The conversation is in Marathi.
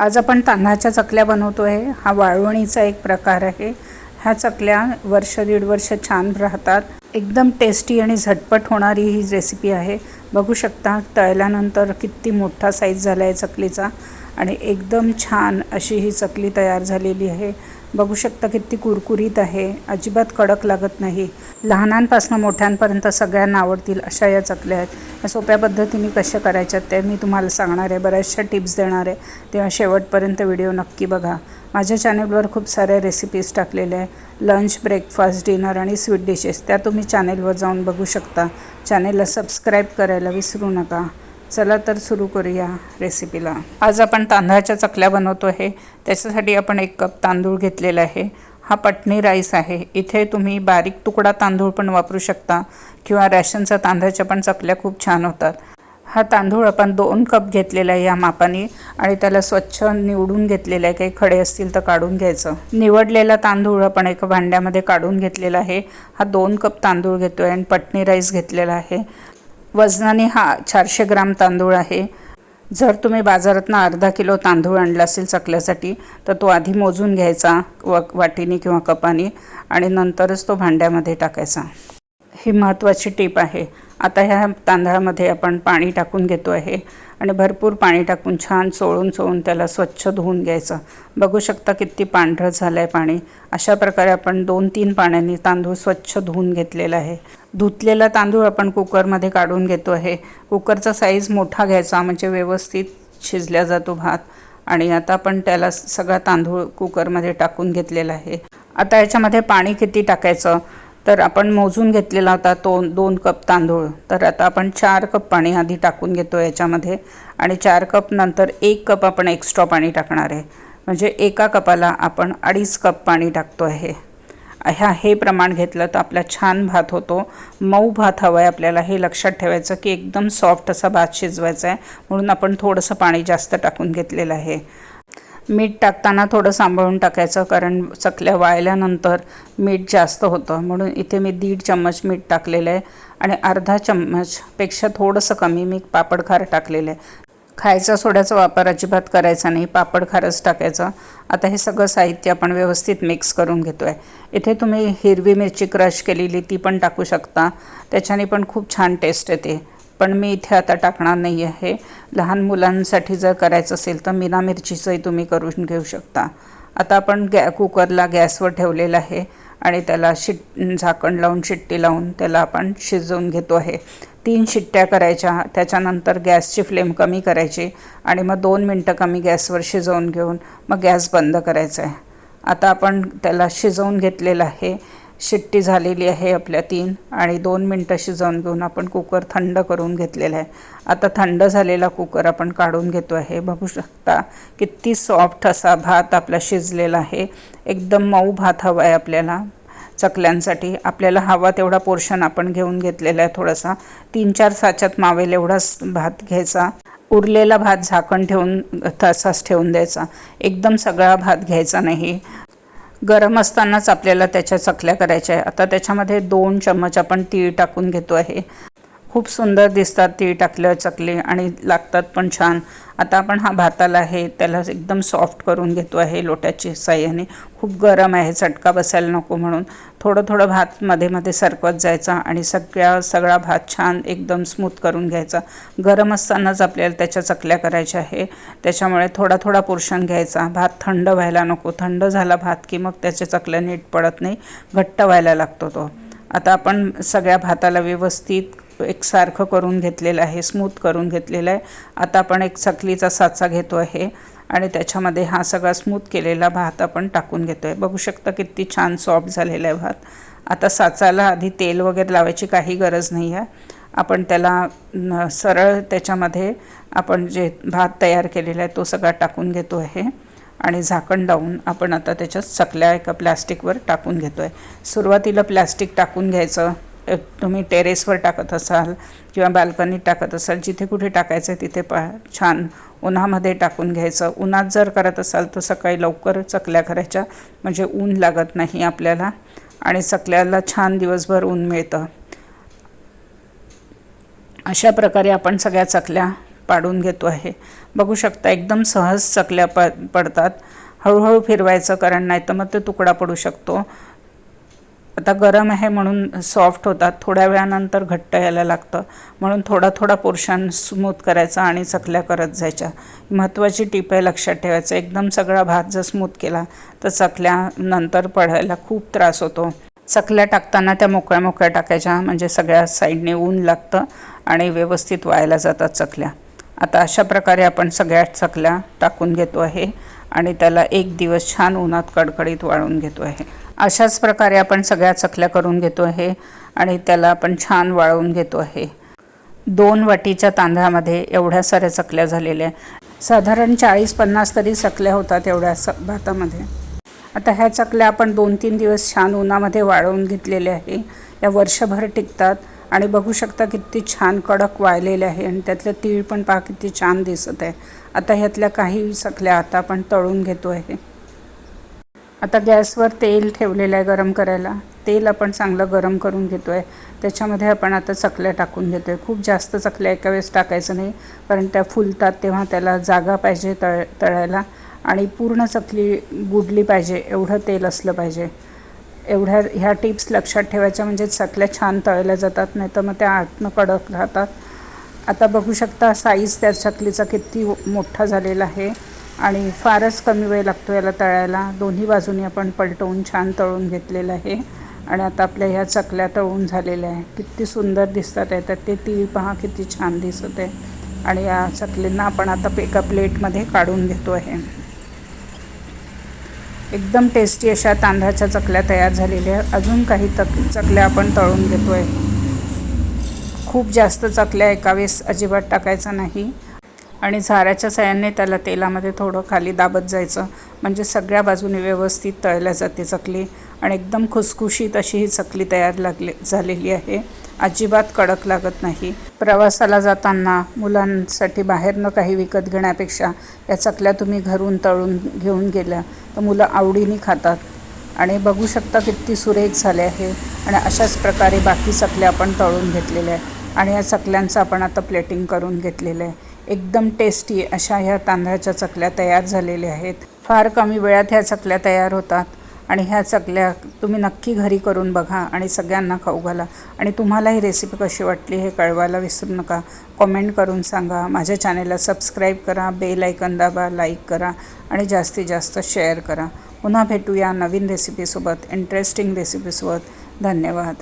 आज आपण तांदळाच्या चकल्या बनवतो आहे हा वाळवणीचा एक प्रकार आहे. ह्या चकल्या वर्ष दीड वर्ष छान राहतात. एकदम टेस्टी आणि झटपट होणारी ही रेसिपी आहे. बघू शकता तळल्यानंतर किती मोठा साईज झाला आहे चकलीचा आणि एकदम छान अशी ही चकली तयार झालेली आहे. बघू शकता किती कुरकुरीत आहे. अजिबात कडक लागत नाही. लहानांपासून मोठ्यांपर्यंत सगळ्यांना आवडतील अशा या चकल्या आहेत. या सोप्या पद्धतीने कशा करायच्या ते मी तुम्हाला सांगणार आहे. बऱ्याचशा टिप्स देणार आहे. तेव्हा शेवटपर्यंत व्हिडिओ नक्की बघा. माझ्या चॅनलवर खूप साऱ्या रेसिपीज टाकलेल्या आहे. लंच ब्रेकफास्ट डिनर आणि स्वीट डिशेस त्या तुम्ही चॅनेलवर जाऊन बघू शकता. चॅनेलला सबस्क्राईब करायला विसरू नका. चला तर सुरू करूया रेसिपीला आज आपण तांदळाच्या चकल्या बनवतो आहे. त्याच्यासाठी आपण एक कप तांदूळ घेतलेला आहे. हा पटणी राईस आहे. इथे तुम्ही बारीक तुकडा तांदूळ पण वापरू शकता किंवा रॅशनचा तांदळाच्या पण चकल्या खूप छान होतात. हा तांदूळ आपण दोन कप घेतलेला आहे या मापाने आणि त्याला स्वच्छ निवडून घेतलेला आहे. काही खडे असतील तर काढून घ्यायचं. निवडलेला तांदूळ आपण एका भांड्यामध्ये काढून घेतलेला आहे. हा दोन कप तांदूळ घेतो आहे आणि पटणी राईस घेतलेला आहे. वजनाने हा चारशे ग्राम तांदूळ आहे. जर तुम्ही बाजारातनं अर्धा किलो तांदूळ आणला असेल चकल्यासाठी तर तो आधी मोजून घ्यायचा व वाटीने किंवा कपाने आणि नंतरच तो भांड्यामध्ये टाकायचा. ही महत्त्वाची टीप आहे. आता ह्या तांदळामध्ये आपण पाणी टाकून घेतो आहे आणि भरपूर पाणी टाकून छान चोळून चोळून त्याला स्वच्छ धुवून घ्यायचं. बघू शकता किती पांढरं झालं आहे पाणी. अशा प्रकारे आपण दोन तीन पाण्याने तांदूळ स्वच्छ धुवून घेतलेला आहे. धुतलेला तांदूळ आपण कुकरमध्ये काढून घेतो आहे. कुकरचा साईज मोठा घ्यायचा म्हणजे व्यवस्थित शिजल्या जातो भात. आणि आता आपण त्याला सगळा तांदूळ कुकरमध्ये टाकून घेतलेला आहे. आता याच्यामध्ये पाणी किती टाकायचं? तर आपण मोजून घेतलेला होता तो दोन कप तांदूळ. तर आता आपण चार कप पाणी आधी टाकून घेतो याच्यामध्ये आणि चार कप नंतर एक कप आपण एक्स्ट्रा पाणी टाकणार आहे. म्हणजे एका कपाला आपण अडीच कप पाणी टाकतो आहे ह्या हे प्रमाण घेतलं तर आपला छान भात होतो. मऊ भात हवा आहे आपल्याला हे लक्षात ठेवायचं की एकदम सॉफ्ट असा भात शिजवायचा आहे. म्हणून आपण थोडंसं पाणी जास्त टाकून घेतलेलं आहे. मीठ टाकताना थोडं सांभाळून टाकायचं कारण चकल्या वाळल्यानंतर मीठ जास्त होतं. म्हणून इथे मी दीड चम्मच मीठ टाकलेलं आहे आणि अर्धा चम्मचपेक्षा थोडंसं कमी मी पापड खार टाकलेलं आहे. खायचा सोड्याचा वापर अजिबात करायचा नाही पापड खारच टाकायचं. आता हे सगळं साहित्य आपण व्यवस्थित मिक्स करून घेतो आहे इथे तुम्ही हिरवी मिरची क्रश केलेली ती पण टाकू शकता. त्याच्याने पण खूप छान टेस्ट येते. पण मी इथे आता टाकणार नाही आहे. लहान मुलांसाठी जर करायचं असेल तर मिना मिरचीचंही तुम्ही करून घेऊ शकता. आता आपण गॅ कुकरला गॅसवर ठेवलेलं आहे आणि त्याला शिट झाकण लावून शिट्टी लावून त्याला आपण शिजवून घेतो आहे. तीन शिट्ट्या करायच्या. त्याच्यानंतर गॅसची फ्लेम कमी करायची आणि मग दोन मिनटं कमी गॅसवर शिजवून घेऊन मग गॅस बंद करायचा आहे. आता आपण त्याला शिजवून घेतलेलं आहे. शिट्टी झालेली आहे आपल्या तीन आणि दोन मिनटं शिजवून घेऊन आपण कुकर थंड करून घेतलेला आहे. आता थंड झालेला कुकर आपण काढून घेतो आहे. बघू शकता किती सॉफ्ट असा भात आपला शिजलेला आहे. एकदम मऊ भात हवा आहे आपल्याला. चकल्यांसाठी आपल्याला हवा तेवढा पोर्शन आपण घेऊन घेतलेला आहे थोडासा. तीन चार साच्यात मावेल एवढाच भात घ्यायचा. उरलेला भात झाकण ठेवून तसाच ठेवून द्यायचा. एकदम सगळा भात घ्यायचा नाही. गरम असतानाच आपल्याला त्याच्या चकल्या करायच्या आहे आता त्याच्यामध्ये दोन चम्मच आपण तीळ टाकून घेतो आहे. खूप सुंदर दिसतात ती टाकल्यावर चकली आणि लागतात पण छान. आता आपण हा भाताला आहे त्याला एकदम सॉफ्ट करून घेतो आहे लोट्याची साह्याने खूप गरम आहे चटका बसायला नको म्हणून. थोडं थोडं भात मध्ये मध्ये सरकवत जायचा आणि सगळ्या सगळा भात छान एकदम स्मूथ करून घ्यायचा. गरम असतानाच आपल्याला त्याच्या चकल्या करायच्या आहे. त्याच्यामुळे थोडा थोडा पोर्शन घ्यायचा. भात थंड व्हायला नको. थंड झाला भात की मग त्याच्या चकल्या नीट पडत नाही. घट्ट व्हायला लागतो तो. आता आपण सगळ्या भाताला व्यवस्थित एकसारखं करून घेतलेलं आहे स्मूथ करून घेतलेलं आहे. आता आपण एक चकलीचा साचा घेतो आहे आणि त्याच्यामध्ये हा सगळा स्मूथ केलेला भात आपण टाकून घेतो आहे बघू शकता किती छान सॉफ्ट झालेला आहे भात. आता साचाला आधी तेल वगैरे लावायची काही गरज नाही आहे. आपण त्याला सरळ त्याच्यामध्ये आपण जे भात तयार केलेला आहे तो सगळा टाकून घेतो आहे. आणि झाकण लावून आपण आता त्याच्यात चकल्या एका प्लॅस्टिकवर टाकून घेतो आहे सुरुवातीला प्लॅस्टिक टाकून घ्यायचं. तुम्ही टेरेसवर टाकत असाल किंवा बाल्कनीत टाकत असाल जिथे कुठे टाकायचं आहे तिथे पा छान उन्हामध्ये टाकून घ्यायचं. उन्हात जर करत असाल तर सकाळी लवकर चकल्या करायच्या. म्हणजे ऊन लागत नाही आपल्याला आणि चकल्याला छान दिवसभर ऊन मिळतं. अशा प्रकारे आपण सगळ्या चकल्या पाडून घेतो आहे. बघू शकता एकदम सहज चकल्या प पडतात. हळूहळू फिरवायचं कारण नाही तर मग ते तुकडा पडू शकतो. आता गरम आहे म्हणून सॉफ्ट होतात. थोड्या वेळानंतर घट्ट यायला लागतं. म्हणून थोडा थोडा पोर्शन स्मूथ करायचा आणि चकल्या करत जायच्या. महत्त्वाची टीप आहे लक्षात ठेवायचं. एकदम सगळा भात जर स्मूथ केला तर चकल्या नंतर पडायला खूप त्रास होतो. चकल्या टाकताना त्या मोकळ्या मोकळ्या टाकायच्या. म्हणजे सगळ्या साईडने ऊन लागतं आणि व्यवस्थित वाळायला जातात चकल्या. आता अशा प्रकारे आपण सगळ्या चकल्या टाकून घेतो आहे आणि त्याला एक दिवस छान उन्हात कडकडीत वाळून घेतो आहे. अशाच प्रकारे आपण सगळ्या चकल्या करून घेतो आहे आणि त्याला आपण छान वाळवून घेतो आहे. दोन वाटीच्या तांदळामध्ये एवढ्या साऱ्या चकल्या झालेल्या साधारण चाळीस पन्नास तरी चकल्या होतात एवढ्या स भातामध्ये. आता ह्या चकल्या आपण दोन तीन दिवस छान उन्हामध्ये वाळवून घेतलेल्या आहे. या वर्षभर टिकतात आणि बघू शकता किती छान कडक वाळलेले आहे आणि त्यातलं तीळ पण पहा किती छान दिसत आहे. आता ह्यातल्या काही चकल्या आता आपण तळून घेतो आहे. आता गॅसवर तेल ठेवलेलं आहे गरम करायला. तेल आपण चांगलं गरम करून घेतो आहे त्याच्यामध्ये आपण आता चकल्या टाकून घेतो आहे खूप जास्त चकल्या एका वेळेस टाकायचं नाही कारण त्या फुलतात तेव्हा त्याला जागा पाहिजे तळ तळायला. आणि पूर्ण चकली बुडली पाहिजे एवढं तेल असलं पाहिजे. एवढ्या ह्या टिप्स लक्षात ठेवायच्या म्हणजे चकल्या छान तळल्या जातात नाही तर मग त्या आतनं कडक राहतात. आता बघू शकता साईज त्या चकलीचा किती मोठा झालेला आहे. आणि फारच कमी वेळ लागतो याला तळायला. दोन्ही बाजूनी आपण पलटवून छान तळून घेतलेलं आहे. आणि आता आपल्या ह्या चकल्या तळून झालेल्या आहे. किती सुंदर दिसतात आहे तर ते तीळ पहा किती छान दिसत आहे. आणि या चकलींना आपण आता एका प्लेटमध्ये काढून घेतो आहे. एकदम टेस्टी अशा तांदळाच्या चकल्या तयार झालेल्या अजून काही तक चकल्या आपण तळून घेतो आहे खूप जास्त चकल्या एका वेळेस अजिबात टाकायचा नाही. आणि झाऱ्याच्या साह्याने त्याला तेलामध्ये थोडं खाली दाबत जायचं. म्हणजे सगळ्या बाजूने व्यवस्थित तळल्या जाते चकली. आणि एकदम खुसखुशीत अशी ही चकली तयार लागली झालेली आहे. अजिबात कडक लागत नाही. प्रवासाला जाताना मुलांसाठी बाहेरनं काही विकत घेण्यापेक्षा या चकल्या तुम्ही घरून तळून घेऊन गेल्या तर मुलं आवडीने खातात. आणि बघू शकता किती सुरेख झाले आहे. आणि अशाच प्रकारे बाकी चकल्या आपण तळून घेतलेल्या आहे आणि या चकल्यांचं आपण आता प्लेटिंग करून घेतलेलं आहे. एकदम टेस्टी अशा ह्या तांदळाच्या चकल्या तयार झालेल्या आहेत. फार कमी वेळात ह्या चकल्या तयार होतात. आणि ह्या चकल्या तुम्ही नक्की घरी करून बघा आणि सगळ्यांना खाऊ घाला. आणि तुम्हाला ही रेसिपी कशी वाटली हे कळवायला विसरू नका. कॉमेंट करून सांगा. माझ्या चॅनेलला सबस्क्राईब करा. बेल ऐकन दाबा. लाईक करा. आणि जास्तीत जास्त शेअर करा. पुन्हा भेटूया नवीन रेसिपीसोबत इंटरेस्टिंग रेसिपीसोबत धन्यवाद.